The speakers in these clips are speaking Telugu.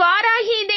இவ்வாறாகி இதை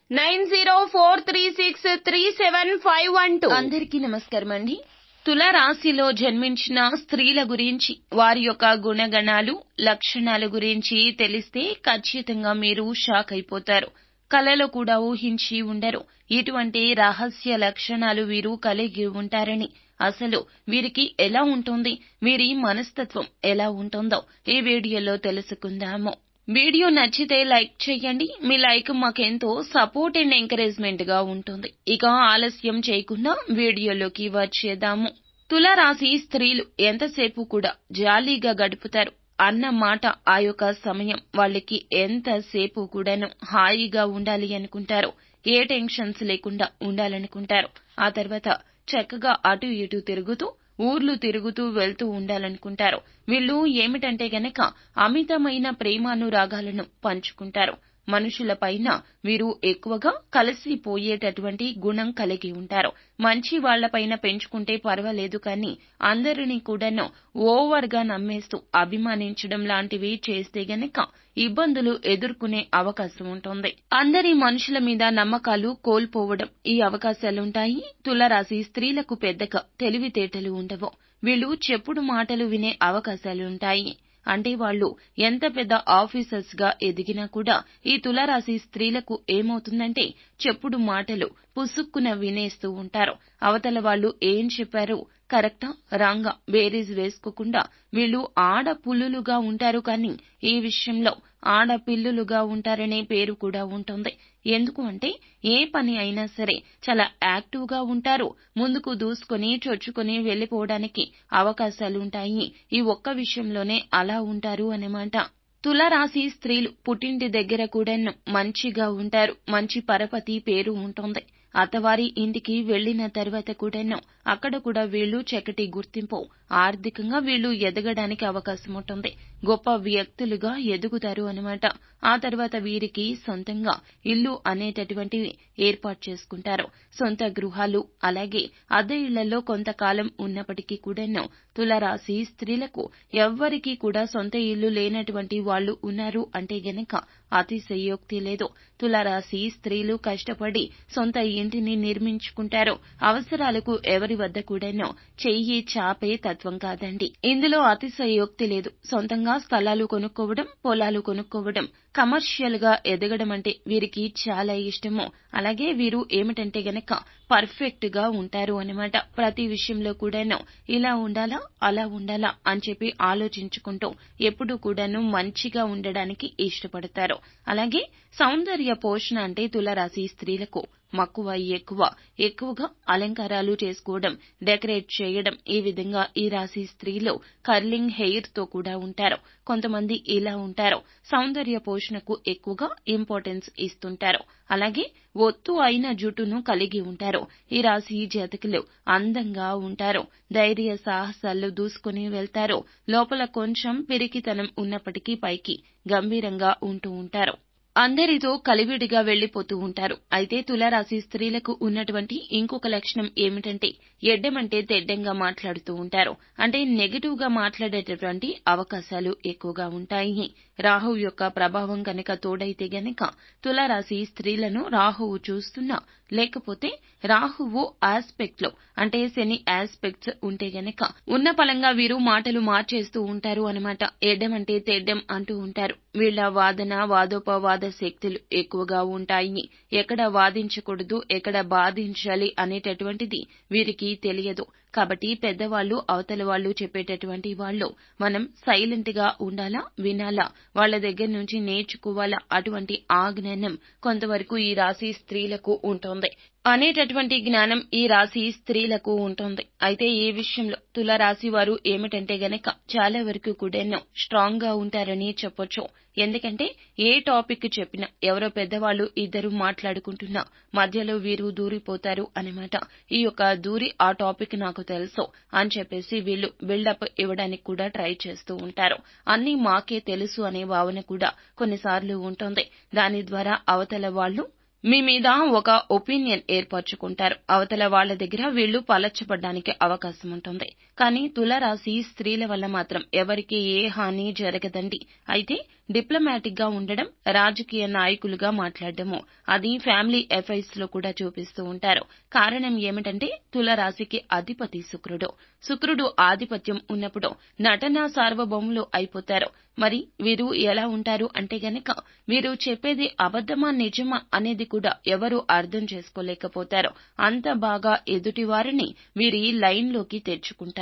nine zero four three six three seven five one two. అందరికీ నమస్కారం అండి. తుల రాశిలో జన్మించిన స్త్రీల గురించి వారి యొక్క గుణగణాలు లక్షణాల గురించి తెలిస్తే ఖచ్చితంగా మీరు షాక్ అయిపోతారు. కలలో కూడా ఊహించి ఉండరు. ఇటువంటి రహస్య లక్షణాలు వీరు కలిగి ఉంటారని. అసలు వీరికి ఎలా ఉంటుంది? వీరి మనస్తత్వం ఎలా ఉంటుందో ఈ వీడియోలో తెలుసుకుందాము. వీడియో నచ్చితే లైక్ చేయండి మీ లైక్ మాకెంతో సపోర్ట్ అండ్ ఎంకరేజ్మెంట్గా ఉంటుంది. ఇక ఆలస్యం చేయకుండా వీడియోలోకి వచ్చేద్దాము. తులారాశి స్త్రీలు ఎంతసేపు కూడా జాలీగా గడుపుతారు అన్న మాట ఆ యొక్క సమయం. వాళ్ళకి ఎంతసేపు కూడాను హాయిగా ఉండాలి అనుకుంటారు. ఏ టెన్షన్స్ లేకుండా ఉండాలనుకుంటారు. ఆ తర్వాత చక్కగా అటు ఇటు తిరుగుతూ ఊర్లు తిరుగుతూ వెళ్తూ ఉండాలనుకుంటారు. వీళ్ళు ఏమిటంటే గనక అమితమైన ప్రేమానురాగాలను పంచుకుంటారు. మనుషుల పైన వీరు ఎక్కువగా కలిసిపోయేటటువంటి గుణం కలిగి ఉంటారు. మంచి వాళ్ళపైన పెంచుకుంటే పర్వాలేదు కానీ అందరినీ కూడాను ఓవర్గా నమ్మేస్తూ అభిమానించడం లాంటివి చేస్తే గనక ఇబ్బందులు ఎదుర్కొనే అవకాశం ఉంటుంది. అందరి మనుషుల మీద నమ్మకాలు కోల్పోవడం ఈ అవకాశాలుంటాయి. తులరాశి స్త్రీలకు పెద్దగా తెలివితేటలు ఉండవు. వీళ్ళు చెప్పుడు మాటలు వినే అవకాశాలుంటాయి. అంటే వాళ్ళు ఎంత పెద్ద ఆఫీసర్స్గా ఎదిగినా కూడా ఈ తులారాశి స్త్రీలకు ఏమవుతుందంటే చెప్పుడు మాటలు పుసుక్కున వినేస్తూ ఉంటారు. అవతల వాళ్ళు ఏం చెప్పారు కరెక్టా రాంగా బేరీజ్ వేసుకోకుండా వీళ్ళు ఆడపుల్లులుగా ఉంటారు కానీ ఈ విషయంలో ఆడపిల్లులుగా ఉంటారనే పేరు కూడా ఉంటుంది. ఎందుకు అంటే ఏ పని అయినా సరే చాలా యాక్టివ్గా ఉంటారు. ముందుకు దూసుకొని చొచ్చుకొని వెళ్ళిపోవడానికి అవకాశాలుంటాయి. ఈ ఒక్క విషయంలోనే అలా ఉంటారు అన్నమాట. తులరాశి స్త్రీలు పుట్టింటి దగ్గర కూడా మంచిగా ఉంటారు. మంచి పరపతి పేరు ఉంటుంది. అత్తవారి ఇంటికి వెళ్ళిన తర్వాత కూడాను అక్కడ కూడా వీళ్ళు చక్కటి గుర్తింపు. ఆర్థికంగా వీళ్ళు ఎదగడానికి అవకాశం ఉంటుంది. గొప్ప వ్యక్తులుగా ఎదుగుతారు అనమాట ఆ తర్వాత వీరికి సొంతంగా ఇల్లు అనేటటువంటివి ఏర్పాటు చేసుకుంటారు. సొంత గృహాలు అలాగే అద్దె ఇళ్ళలో కొంతకాలం ఉన్నప్పటికీ కూడాను తులరాశి స్త్రీలకు ఎవ్వరికీ కూడా సొంత ఇల్లు లేనటువంటి వాళ్ళు ఉన్నారు అంటే గనక అతిశయోక్తి లేదు. తులరాశి స్త్రీలు కష్టపడి సొంత ఇంటిని నిర్మించుకుంటారు. అవసరాలకు ఎవరి వద్ద కూడాను చెయ్యి చాపే తత్వం కాదండి. ఇందులో అతిశయోక్తి లేదు. సొంతంగా స్థలాలు కొనుక్కోవడం పొలాలు కొనుక్కోవడం కమర్షియల్గా ఎదగడం అంటే వీరికి చాలా ఇష్టము. అలాగే వీరు ఏమిటంటే గనక పర్ఫెక్ట్గా ఉంటారు అనమాట ప్రతి విషయంలో కూడాను ఇలా ఉండాలా అలా ఉండాలా అని చెప్పి ఆలోచించుకుంటూ ఎప్పుడు కూడాను మంచిగా ఉండడానికి ఇష్టపడతారు. అలాగే సౌందర్య పోషణ అంటే తులరాశి స్త్రీలకు మక్కువ ఎక్కువ ఎక్కువగా అలంకారాలు చేసుకోవడం డెకరేట్ చేయడం ఈ విధంగా ఈ రాశి స్త్రీలు కర్లింగ్ హెయిర్తో కూడా ఉంటారు. కొంతమంది ఇలా ఉంటారు. సౌందర్య పోషణ పోషణకు ఎక్కువగా ఇంపార్టెన్స్ ఇస్తుంటారు. అలాగే ఒత్తు అయిన జుట్టును కలిగి ఉంటారు. ఈ రాశి జాతకులు అందంగా ఉంటారు. ధైర్య సాహసాలు దూసుకుని వెళ్తారు. లోపల కొంచెం పిరికితనం ఉన్నప్పటికీ పైకి గంభీరంగా ఉంటూ ఉంటారు. అందరితో కలివిడిగా వెళ్ళిపోతూ ఉంటారు. అయితే తులారాశి స్త్రీలకు ఉన్నటువంటి ఇంకొక లక్షణం ఏమిటంటే ఎడ్డమంటే తెడ్డంగా మాట్లాడుతూ ఉంటారు. అంటే నెగటివ్గా మాట్లాడేటటువంటి అవకాశాలు ఎక్కువగా ఉంటాయి. రాహువు యొక్క ప్రభావం కనుక తోడైతే గనక తులారాశి స్త్రీలను రాహువు చూస్తున్నా లేకపోతే రాహువు ఆస్పెక్ట్లో అంటే శని ఆస్పెక్ట్స్ ఉంటే గనక ఉన్న పలంగా వీరు మాటలు మార్చేస్తూ ఉంటారు అనమాట ఎడ్డమంటే తెడ్డం అంటూ ఉంటారు. వీళ్ళ వాదన వాదోపవాద శక్తులు ఎక్కువగా ఉంటాయి. ఎక్కడ వాదించకూడదు ఎక్కడ బాధించాలి అనేటటువంటిది వీరికి తెలియదు. కాబట్టి పెద్దవాళ్ళు అవతల వాళ్ళు చెప్పేటటువంటి వాళ్ళు మనం సైలెంట్గా ఉండాలా వినాలా? వాళ్ళ దగ్గర నుంచి నేర్చుకోవాలా అటువంటి ఆ జ్ఞానం కొంతవరకు ఈ రాశి స్త్రీలకు ఉంటుంది. అనేటటువంటి జ్ఞానం ఈ రాశి స్త్రీలకు ఉంటుంది. అయితే ఈ విషయంలో తులరాశి వారు ఏమిటంటే గనక చాలా వరకు కూడా స్ట్రాంగ్గా ఉంటారని చెప్పొచ్చు. ఎందుకంటే ఏ టాపిక్ చెప్పినా ఎవరో పెద్దవాళ్ళు ఇద్దరు మాట్లాడుకుంటున్నా మధ్యలో వీరు దూరిపోతారు అనమాట ఈ యొక్క దూరి ఆ టాపిక్ నాకు తెలుసు అని చెప్పేసి వీళ్ళు బిల్డప్ ఇవ్వడానికి కూడా ట్రై చేస్తూ ఉంటారు. అన్ని మాకే తెలుసు అనే భావన కూడా కొన్నిసార్లు ఉంటుంది. దాని ద్వారా అవతల వాళ్ళు మీ మీద ఒక ఒపీనియన్ ఏర్పరచుకుంటారు. అవతల వాళ్ళ దగ్గర వీళ్ళు పలచబడ్డానికి అవకాశం ఉంటుంది. కానీ తులరాశి స్త్రీల వల్ల మాత్రం ఎవరికి ఏ హాని జరగదండి. అయితే డిప్లొమాటిక్గా ఉండడం రాజకీయ నాయకులుగా మాట్లాడడము అది ఫ్యామిలీ ఎఫైర్స్లో కూడా చూపిస్తూ ఉంటారు. కారణం ఏమిటంటే తులరాశికి అధిపతి శుక్రుడు. శుక్రుడు ఆధిపత్యం ఉన్నప్పుడు నటన సార్వభౌములు అయిపోతారు. మరి వీరు ఎలా ఉంటారు అంటే గనక వీరు చెప్పేది అబద్ధమా నిజమా అనేది కూడా ఎవరు అర్థం చేసుకోలేకపోతారు. అంత బాగా ఎదుటి వారిని వీరి లైన్లోకి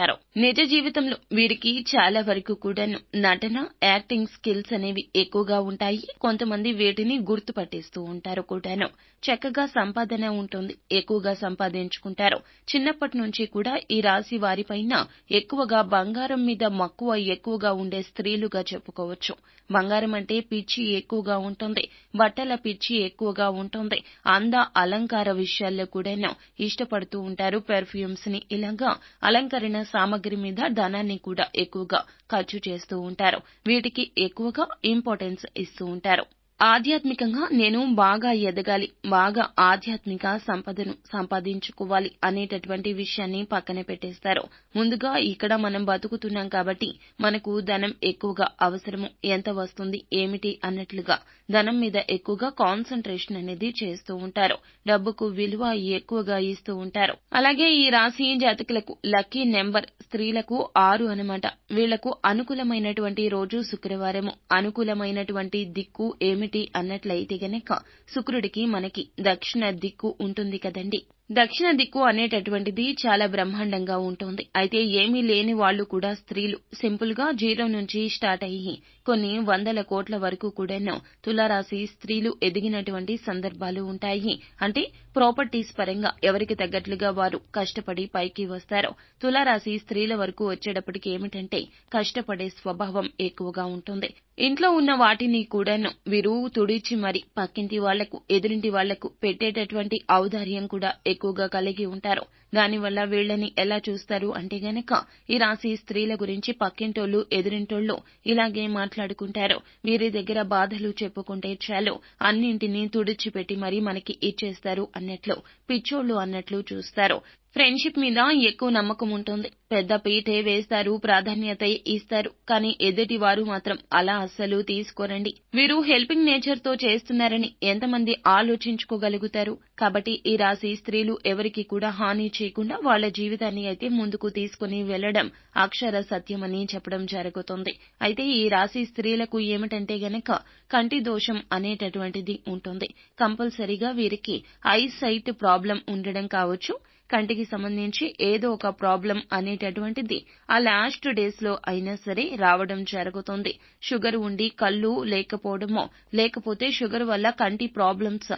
తెచ్చుకుంటారు నిజ జీవితంలో వీరికి చాలా వరకు కూడాను నటన యాక్టింగ్ స్కిల్స్ అనేవి ఎక్కువగా ఉంటాయి. కొంతమంది వీటిని గుర్తుపట్టేస్తూ ఉంటారు కూడాను. చక్కగా సంపాదన ఉంటుంది ఎక్కువగా సంపాదించుకుంటారు. చిన్నప్పటి నుంచి కూడా ఈ రాశి వారిపైన ఎక్కువగా బంగారం మీద మక్కువ ఎక్కువగా ఉండే స్త్రీలుగా చెప్పుకోవచ్చు. బంగారం అంటే పిచ్చి ఎక్కువగా ఉంటుంది బట్టల పిచ్చి ఎక్కువగా ఉంటుంది. అంద అలంకార విషయాల్లో కూడా ఇష్టపడుతూ ఉంటారు పెర్ఫ్యూమ్స్ని. ఇలాగా అలంకరణ సామగ్రి మీద ధనాన్ని కూడా ఎక్కువగా ఖర్చు చేస్తూ ఉంటారు. వీటికి ఎక్కువగా ఇంపార్టెన్స్ ఇస్తూ ఉంటారు. ఆధ్యాత్మికంగా నేను బాగా ఎదగాలి బాగా ఆధ్యాత్మిక సంపదను సంపాదించుకోవాలి అనేటటువంటి విషయాన్ని పక్కన పెట్టేస్తారు. ముందుగా ఇక్కడ మనం బతుకుతున్నాం కాబట్టి మనకు ధనం ఎక్కువగా అవసరము. ఎంత వస్తుంది ఏమిటి అన్నట్లుగా ధనం మీద ఎక్కువగా కాన్సన్ట్రేషన్ అనేది చేస్తూ ఉంటారు. డబ్బుకు విలువ ఎక్కువగా ఇస్తూ ఉంటారు. అలాగే ఈ రాశి జాతకులకు లక్కీ నెంబర్ స్త్రీలకు ఆరు అనమాట వీళ్ళకు అనుకూలమైనటువంటి రోజు శుక్రవారము. అనుకూలమైనటువంటి దిక్కు ఏమిటి అన్నట్లయితే గనక శుక్రుడికి మనకి దక్షిణ దిక్కు ఉంటుంది కదండి. దక్షిణ దిక్కు అనేటటువంటిది చాలా బ్రహ్మాండంగా ఉంటుంది. అయితే ఏమీ లేని వాళ్ళు కూడా స్త్రీలు. సింపుల్గా జీరో నుంచి స్టార్ట్ అయ్యి కొన్ని వందల కోట్ల వరకు కూడాను తులారాశి స్త్రీలు ఎదిగినటువంటి సందర్భాలు ఉంటాయి. అంటే ప్రాపర్టీస్ పరంగా ఎవరికి తగ్గట్లుగా వారు కష్టపడి పైకి వస్తారు. తులారాశి స్త్రీల వరకు వచ్చేటప్పటికి ఏమిటంటే కష్టపడే స్వభావం ఎక్కువగా ఉంటుంది. ఇంట్లో ఉన్న వాటిని కూడాను వీరు తుడిచి మరి పక్కింటి వాళ్ళకు ఎదురింటి వాళ్ళకు పెట్టేటటువంటి ఔదార్యం కూడా ఎక్కువగా కలిగి ఉంటారు దానివల్ల వీళ్ళని ఎలా చూస్తారు అంటే గనక ఈ రాశి స్త్రీల గురించి పక్కింటోళ్ళు ఎదురింటోళ్ళు ఇలాగే మాట్లాడుకుంటారు. వీరి దగ్గర బాధలు చెప్పుకుంటే చాలు. అన్నింటినీ తుడిచిపెట్టి మరీ మనకి ఇచ్చేస్తారు అన్నట్లు పిచ్చోళ్ళు అన్నట్లు చూస్తారు. ఫ్రెండ్షిప్ మీద ఎక్కువ నమ్మకం ఉంటుంది. పెద్ద పీటే వేస్తారు ప్రాధాన్యత ఇస్తారు. కానీ ఎదుటి వారు మాత్రం అలా అస్సలు తీసుకోరండి. వీరు హెల్పింగ్ నేచర్తో చేస్తున్నారని ఎంతమంది ఆలోచించుకోగలుగుతారు? కాబట్టి ఈ రాశి స్త్రీలు ఎవరికి కూడా హాని చేయకుండా వాళ్ళ జీవితాన్ని అయితే ముందుకు తీసుకుని వెళ్ళడం అక్షర సత్యమని చెప్పడం జరుగుతుంది. అయితే ఈ రాశి స్త్రీలకు ఏమిటంటే గనక కంటి దోషం అనేటటువంటిది ఉంటుంది. కంపల్సరీగా వీరికి ఐ సైట్ ప్రాబ్లం ఉండడం కావచ్చు. కంటికి సంబంధించి ఏదో ఒక ప్రాబ్లం అనేటటువంటిది ఆ లాస్ట్ డేస్లో అయినా సరే రావడం జరుగుతుంది. షుగర్ ఉండి కళ్ళు లేకపోవడమో లేకపోతే షుగర్ వల్ల కంటి ప్రాబ్లమ్స్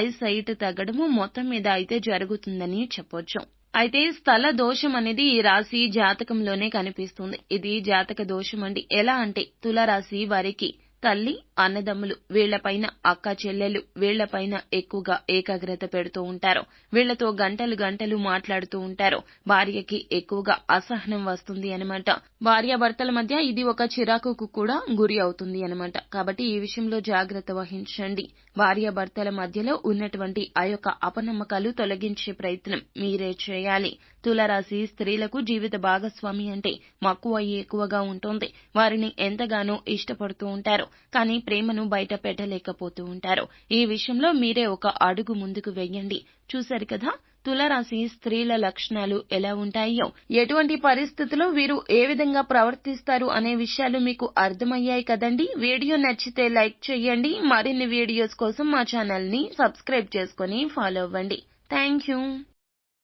ఐ సైట్ తగ్గడము మొత్తం మీద అయితే జరుగుతుందని చెప్పొచ్చు. అయితే స్థల దోషం అనేది ఈ రాశి జాతకంలోనే కనిపిస్తుంది. ఇది జాతక దోషం అండి. ఎలా అంటే తులారాశి వారికి తల్లి అన్నదమ్ములు వీళ్ళపైన అక్క చెల్లెలు వీళ్ళపైన ఎక్కువగా ఏకాగ్రత పెడుతూ ఉంటారు. వీళ్ళతో గంటలు గంటలు మాట్లాడుతూ ఉంటారు. భార్యకి ఎక్కువగా అసహనం వస్తుంది అనమాట భార్యాభర్తల మధ్య ఇది ఒక చిరాకుకు కూడా గురి అవుతుంది అనమాట కాబట్టి ఈ విషయంలో జాగ్రత్త వహించండి. భార్యాభర్తల మధ్యలో ఉన్నటువంటి ఆ యొక్క అపనమ్మకాలు తొలగించే ప్రయత్నం మీరే చేయాలి. తులరాశి స్త్రీలకు జీవిత భాగస్వామి అంటే మక్కువ ఎక్కువగా ఉంటుంది. వారిని ఎంతగానో ఇష్టపడుతూ ఉంటారు. ఉంటారు. కానీ ప్రేమను బయట పెట్టలేకపోతూ ఉంటారు. ఈ విషయంలో మీరే ఒక అడుగు ముందుకు వెయ్యండి చూశారు కదా? తులరాశి స్త్రీల లక్షణాలు ఎలా ఉంటాయో? ఎటువంటి పరిస్థితుల్లో వీరు ఏ విధంగా ప్రవర్తిస్తారు అనే విషయాలు మీకు అర్థమయ్యాయి కదండి? వీడియో నచ్చితే లైక్ చేయండి. మరిన్ని వీడియోస్ కోసం మా ఛానల్ని సబ్స్క్రైబ్ చేసుకుని ఫాలో అవ్వండి. Thank you.